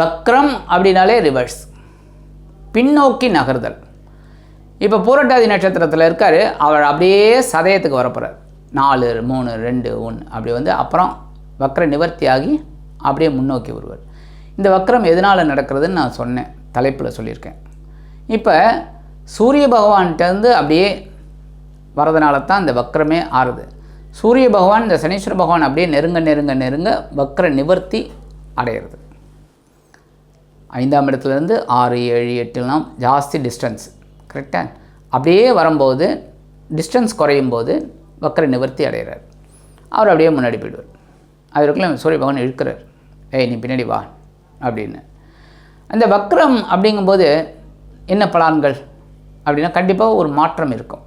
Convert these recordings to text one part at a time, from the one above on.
வக்ரம் அப்படின்னாலே ரிவர்ஸ் பின்னோக்கி நகர்தல். இப்போ பூரட்டாதி நட்சத்திரத்தில் இருக்கார் அவர் அப்படியே சதயத்துக்கு வரப்போகிறார் நாலு மூணு ரெண்டு ஒன்று அப்படி வந்து அப்புறம் வக்ர நிவர்த்தியாகி அப்படியே முன்னோக்கி வருவார். இந்த வக்ரம் எதனால் நடக்கிறதுன்னு நான் சொன்னேன் தலைப்பில் சொல்லியிருக்கேன். இப்போ சூரிய பகவான்கிட்டருந்து அப்படியே வரதுனால தான் இந்த வக்ரமே ஆறுது. சூரிய பகவான் இந்த சனீஸ்வர பகவான் அப்படியே நெருங்க நெருங்க நெருங்க வக்ர நிவர்த்தி அடையிறது. ஐந்தாம் இடத்துலேருந்து ஆறு ஏழு எட்டுலாம் ஜாஸ்தி டிஸ்டன்ஸ் கரெக்டாக அப்படியே வரும்போது டிஸ்டன்ஸ் குறையும் போது வக்கர நிவர்த்தி அடைகிறார். அவர் அப்படியே முன்னாடி போயிடுவார். அதற்குள்ள சூரிய பகவான் இழுக்கிறார். ஏய் நீ பின்னாடி வா அப்படின்னு. அந்த வக்ரம் அப்படிங்கும்போது என்ன பலான்கள்? அப்படின்னா கண்டிப்பாக ஒரு மாற்றம் இருக்கும்.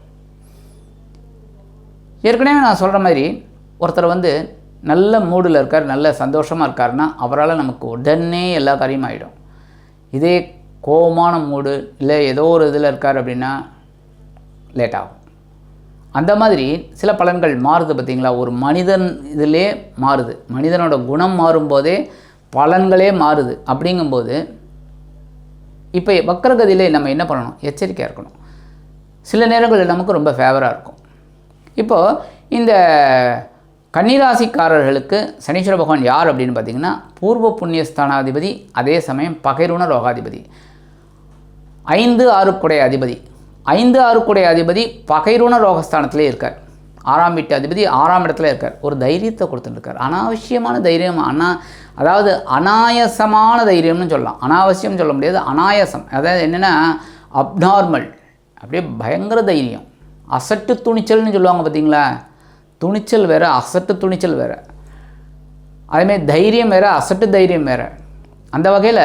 ஏற்கனவே நான் சொல்கிற மாதிரி ஒருத்தர் வந்து நல்ல மூடில் இருக்கார் நல்ல சந்தோஷமாக இருக்காருன்னா அவரால் நமக்கு உடனே எல்லா காரியமும் ஆகிடும் இதே கோபமான மூடு இல்லை ஏதோ ஒரு இதில் இருக்கார் அப்படின்னா லேட் ஆகும். அந்த மாதிரி சில பலன்கள் மாறுது பார்த்தீங்களா? ஒரு மனிதன் இதிலே மாறுது. மனிதனோட குணம் மாறும்போதே பலன்களே மாறுது. அப்படிங்கும்போது இப்போ வக்கரகதியிலே நம்ம என்ன பண்ணணும்? எச்சரிக்கையாக இருக்கணும். சில நேரங்களில் நமக்கு ரொம்ப ஃபேவராக இருக்கும். இப்போது இந்த கன்னிராசிக்காரர்களுக்கு சனீஸ்வர பகவான் யார் அப்படின்னு பார்த்தீங்கன்னா பூர்வ புண்ணியஸ்தானாதிபதி அதே சமயம் பகைருண ரோகாதிபதி ஐந்து ஆறுக்குடைய அதிபதி. ஐந்து ஆறுக்குடைய அதிபதி பகைருண ரோகஸ்தானத்திலே இருக்கார். ஆறாம் வீட்டு அதிபதி ஆறாம் இடத்துல இருக்கார். ஒரு தைரியத்தை கொடுத்துட்டுருக்கார் அனாவசியமான தைரியம் அனா அதாவது அனாயசமான தைரியம்னு சொல்லலாம். அனாவசியம் சொல்ல முடியாது அனாயசம். அதாவது என்னென்னா அப்நார்மல் அப்படியே பயங்கர தைரியம். அசட்டு துணிச்சல்னு சொல்லுவாங்க பார்த்தீங்களா? துணிச்சல் வேறு அசட்டு துணிச்சல் வேறு. அதேமாதிரி தைரியம் வேறு அசட்டு தைரியம் வேறு. அந்த வகையில்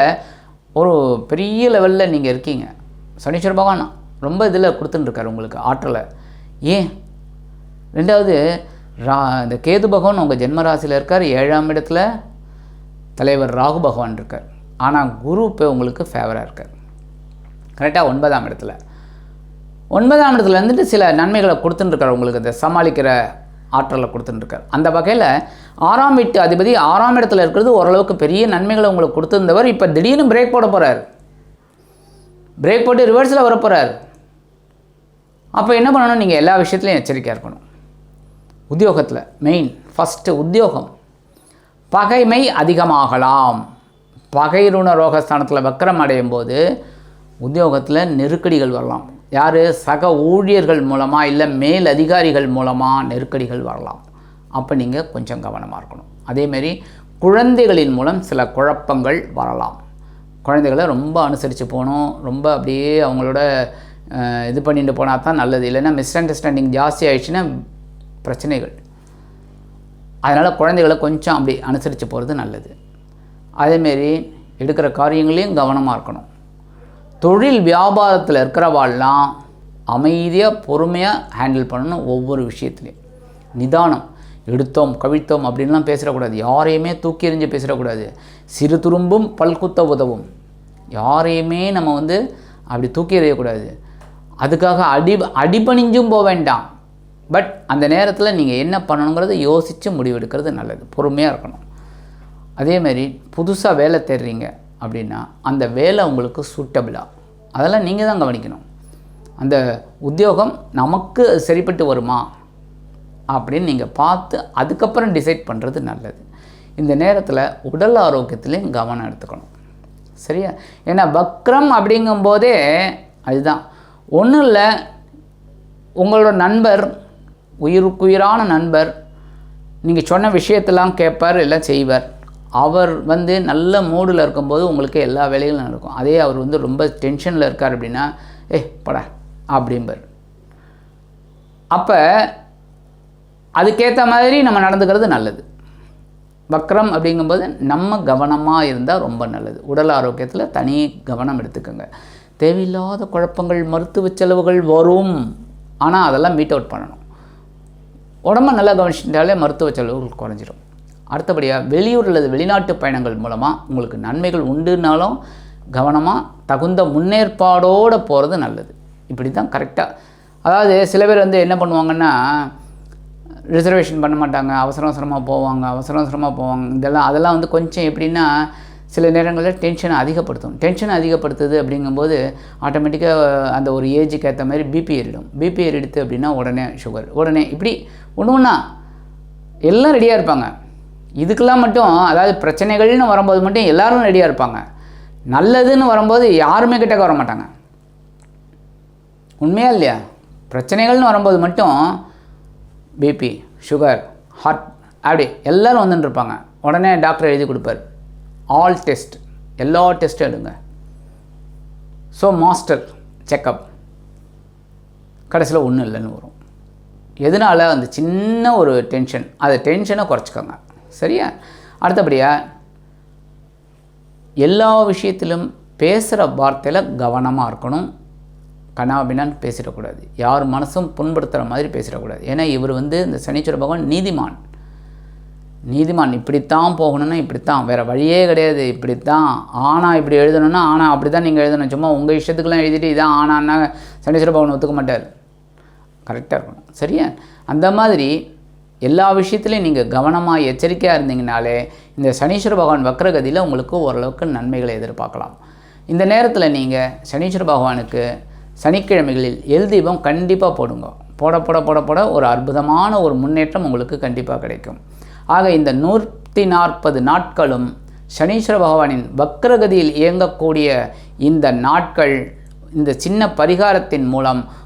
ஒரு பெரிய லெவலில் நீங்கள் இருக்கீங்க. சனீஸ்வர பகவான் ரொம்ப இதில் கொடுத்துட்டுருக்காரு உங்களுக்கு ஆற்றலை. ஏன்? ரெண்டாவது ரா இந்த கேது பகவான் உங்கள் ஜென்மராசியில் இருக்கார். ஏழாம் இடத்துல தலைவர் ராகு பகவான் இருக்கார். ஆனால் குரு இப்போ உங்களுக்கு ஃபேவராக இருக்கார். கரெக்டாக ஒன்பதாம் இடத்துல. ஒன்பதாம் இடத்துல இருந்துட்டு சில நன்மைகளை கொடுத்துட்டுருக்கார் உங்களுக்கு. இந்த சமாளிக்கிற ஆற்றலை கொடுத்துட்டுருக்கார். அந்த வகையில் ஆறாம் வீட்டு அதிபதி ஆறாம் இடத்துல இருக்கிறது ஓரளவுக்கு பெரிய நன்மைகளை உங்களுக்கு கொடுத்துருந்தவர். இப்போ திடீர்னு பிரேக் போட போகிறார் பிரேக் போட்டு ரிவர்ஸில் வர போகிறார் அப்போ என்ன பண்ணணும்? நீங்கள் எல்லா விஷயத்துலையும் எச்சரிக்கையாக இருக்கணும். உத்தியோகத்தில் மெயின் ஃபஸ்ட்டு உத்தியோகம். பகைமை அதிகமாகலாம். பகைருண ரோகஸ்தானத்தில் வக்கரம் அடையும் போது உத்தியோகத்தில் நெருக்கடிகள் வரலாம். யார்? சக ஊழியர்கள் மூலமாக இல்லை மேல் அதிகாரிகள் மூலமாக நெருக்கடிகள் வரலாம். அப்போ நீங்கள் கொஞ்சம் கவனமாக இருக்கணும். அதேமாரி குழந்தைகளின் மூலம் சில குழப்பங்கள் வரலாம். குழந்தைகளை ரொம்ப அனுசரித்து போகணும். ரொம்ப அப்படியே அவங்களோட இது பண்ணிட்டு போனால் தான் நல்லது. இல்லைன்னா மிஸ் அண்டர்ஸ்டாண்டிங் ஜாஸ்தி ஆயிடுச்சுன்னா பிரச்சனைகள். அதனால் குழந்தைகளை கொஞ்சம் அப்படி அனுசரித்து போகிறது நல்லது. அதேமாரி எடுக்கிற காரியங்களையும் கவனமாக இருக்கணும். தொழில் வியாபாரத்தில் இருக்கிறவாள்லாம் அமைதியாக பொறுமையாக ஹேண்டில் பண்ணணும் ஒவ்வொரு விஷயத்துலையும் நிதானம். எடுத்தோம் கவிழ்த்தோம் அப்படின்லாம் பேசிடக்கூடாது. யாரையுமே தூக்கி எறிஞ்சு பேசிடக்கூடாது. சிறு துரும்பும் பல்குத்த உதவும். யாரையுமே நம்ம வந்து அப்படி தூக்கி எறியக்கூடாது. அதுக்காக அடி அடிபணிஞ்சும் போக வேண்டாம். பட் அந்த நேரத்தில் நீங்கள் என்ன பண்ணணுங்கிறத யோசித்து முடிவெடுக்கிறது நல்லது. பொறுமையாக இருக்கணும். அதேமாரி புதுசாக வேலை தேடுறீங்க. அப்படின்னா அந்த வேலை உங்களுக்கு சூட்டபிளாக அதெல்லாம் நீங்கள் தான் கவனிக்கணும். அந்த உத்தியோகம் நமக்கு சரிப்பட்டு வருமா? அப்படின்னு நீங்கள் பார்த்து அதுக்கப்புறம் டிசைட் பண்ணுறது நல்லது. இந்த நேரத்தில் உடல் ஆரோக்கியத்துலேயும் கவனம் எடுத்துக்கணும். சரியா? ஏன்னா வக்ரம் அப்படிங்கும்போதே அதுதான். ஒன்றும் இல்லை உங்களோட நண்பர் உயிருக்குயிரான நண்பர் நீங்கள் சொன்ன விஷயத்தெல்லாம் கேட்பார் எல்லாம் செய்வார். அவர் வந்து நல்ல மூடில் இருக்கும்போது உங்களுக்கு எல்லா வேலைகளும் நடக்கும். அதே அவர் வந்து ரொம்ப டென்ஷனில் இருக்கார் அப்படின்னா ஏ படா அப்படிம்பார். அப்போ அதுக்கேற்ற மாதிரி நம்ம நடந்துக்கிறது நல்லது. வக்ரம் அப்படிங்கும்போது நம்ம கவனமாக இருந்தால் ரொம்ப நல்லது. உடல் ஆரோக்கியத்தில் தனி கவனம் எடுத்துக்கோங்க. தேவையில்லாத குழப்பங்கள் மருத்துவ செலவுகள் வரும். ஆனால் அதெல்லாம் மீட் அவுட் பண்ணணும். உடம்ப நல்லா கவனிச்சிட்டாலே மருத்துவ செலவுகள் குறைஞ்சிடும் அடுத்தபடியாக வெளியூர் அல்லது வெளிநாட்டு பயணங்கள் மூலமாக உங்களுக்கு நன்மைகள் உண்டுனாலும் கவனமாக தகுந்த முன்னேற்பாடோடு போகிறது நல்லது. இப்படி தான் கரெக்டாக அதாவது சில பேர் வந்து என்ன பண்ணுவாங்கன்னா ரிசர்வேஷன் பண்ண மாட்டாங்க அவசர அவசரமாக போவாங்க அவசர அவசரமாக போவாங்க. இதெல்லாம் அதெல்லாம் வந்து கொஞ்சம் எப்படின்னா சில நேரங்களில் டென்ஷனை அதிகப்படுத்தும். டென்ஷனை அதிகப்படுத்துது அப்படிங்கும்போது ஆட்டோமேட்டிக்காக அந்த ஒரு ஏஜுக்கு ஏற்ற மாதிரி பிபி ஏறிடும். பிபி ஏறிடுது அப்படின்னா உடனே சுகர் உடனே இப்படி ஒன்று ஒன்றா எல்லாம் ரெடியாக இருப்பாங்க. இதுக்கெல்லாம் மட்டும் அதாவது பிரச்சனைகள்னு வரும்போது மட்டும் எல்லோரும் ரெடியாக இருப்பாங்க. நல்லதுன்னு வரும்போது யாருமே கிட்டக்க வர மாட்டாங்க. உண்மையா இல்லையா? பிரச்சனைகள்னு வரும்போது மட்டும் பிபி சுகர் ஹார்ட் அப்படி எல்லோரும் வந்துட்டு இருப்பாங்க. உடனே டாக்டர் எழுதி கொடுப்பார். ஆல் டெஸ்ட் எல்லா டெஸ்ட்டும் எடுங்க. ஸோ மாஸ்டர் செக்கப் கடைசியில் ஒன்றும் இல்லைன்னு வரும். எதனால்? அந்த சின்ன ஒரு டென்ஷன் அந்த டென்ஷனை குறைச்சிக்கோங்க. சரியா? அடுத்தபடியாக எல்லா விஷயத்திலும் பேசுகிற வார்த்தையில் கவனமாக இருக்கணும். கனாபினான்னு பேசிடக்கூடாது. யார் மனசும் புண்படுத்துகிற மாதிரி பேசிடக்கூடாது. ஏன்னா இவர் வந்து இந்த சனீஸ்வர பகவான் நீதிமான். நீதிமான் இப்படித்தான் போகணும்னா இப்படித்தான். வேறு வழியே கிடையாது. இப்படித்தான். ஆனால் இப்படி எழுதணும்னா ஆனால் அப்படி தான் நீங்கள் எழுதணும். சும்மா உங்கள் இஷ்டத்துக்குலாம் எழுதிட்டு இதான் ஆனான்னா சனீஸ்வர பகவான் ஒத்துக்க மாட்டார். கரெக்டாக இருக்கணும். சரியா? அந்த மாதிரி எல்லா விஷயத்துலையும் நீங்கள் கவனமாக எச்சரிக்கையாக இருந்தீங்கனாலே இந்த சனீஸ்வர பகவான் வக்ரகதியில் உங்களுக்கு ஓரளவுக்கு நன்மைகளை எதிர்பார்க்கலாம். இந்த நேரத்தில் நீங்கள் சனீஸ்வர பகவானுக்கு சனிக்கிழமைகளில் எல் தீபம் கண்டிப்பாக போடுங்க. போட போட போட போட ஒரு அற்புதமான ஒரு முன்னேற்றம் உங்களுக்கு கண்டிப்பாக கிடைக்கும். ஆக இந்த நூற்றி நாற்பது நாட்களும் சனீஸ்வர பகவானின் வக்ரகதியில் இயங்கக்கூடிய இந்த நாட்கள் இந்த சின்ன பரிகாரத்தின் மூலம்